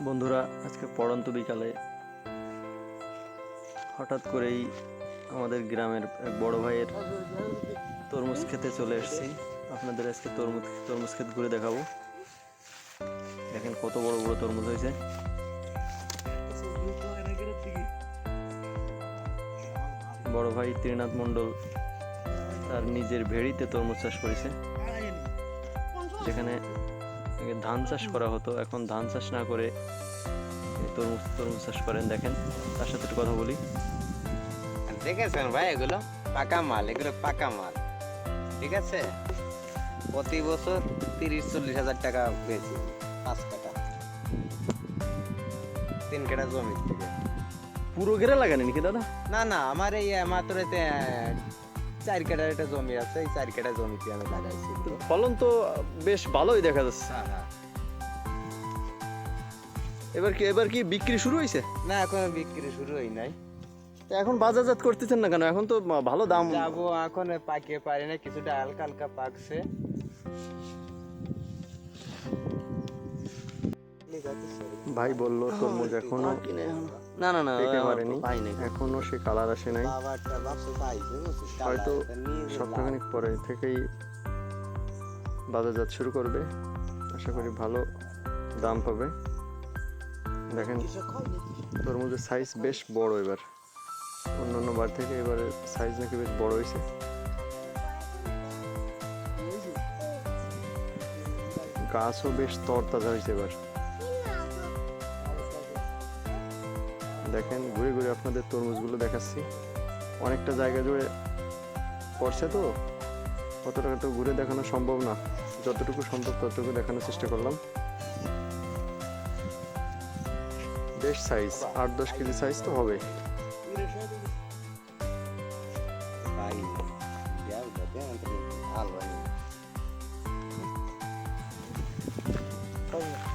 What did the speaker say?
বন্ধুরা, আজকে পড়ন্ত বিকালে হঠাৎ করেই আমাদের গ্রামের এক বড় ভাইয়ের তরমুজ খেতে চলে এসেছি। আপনাদের আজকে তরমুজ তরমুজ ক্ষেত ঘুরে দেখাবো। দেখেন কত বড় বড় তরমুজ হয়েছে। বড় ভাই ত্রিনাথ মণ্ডল তার নিজের ভেড়িতে তরমুজ চাষ করেছে। যেখানে ধান চাষ করা হতো। এখন ধান চাষ না করে তরমুজ তরমুজ চাষ করেন। দেখেন তার সাথে একটু কথা বলি। দেখেছেন ভাই এগুলো? পাকা মাল এগুলো পাকা মাল। ঠিক আছে? প্রতি বছর তিরিশ চল্লিশ হাজার টাকা পেয়েছি পাঁচ কাটা তিন কাটা জমি। থেকে পুরো ঘেরা লাগানি নাকি দাদা? না না আমার এই মাত্র চার কাটার একটা জমি আছে এই চার কাটা জমিতে আমি লাগাইছি ফলন তো বেশ ভালোই দেখা যাচ্ছে। হ্যাঁ হ্যাঁ। এবার কি এবার কি বিক্রি শুরু হয়েছে না এখন বিক্রি শুরু হয় নাই। তো এখন বাজারজাত করতেছেন না কেন? এখন তো ভালো দাম। যাব এখন পাকিয়ে পারি না কিছুটা হালকা হালকা পাকছে। ভাই বলল তরমুজ এখনও না না না পেকে পারেনি। এখনও সে কালার আসে নাই? হয়তো সপ্তাহখানিক পরে থেকেই বাজারজাত শুরু করবে। আশা করি ভালো দাম পাবে। দেখেন তরমুজের সাইজ বেশ বড় এবার। অন্যান্য বার থেকে এবারে সাইজ নাকি বেশ বড় হয়েছে গাছও বেশ তরতাজা হয়েছে এবার। দেখেন ঘুরে ঘুরে আপনাদের তরমুজগুলো দেখাচ্ছি। অনেকটা জায়গা জুড়ে পড়ছে তো অতটা তো ঘুরে দেখানো সম্ভব না। যতটুকু সম্ভব ততটুকু দেখানোর চেষ্টা করলাম। বেশ সাইজ আট দশ কেজি সাইজ তো হবে। Oh, yeah.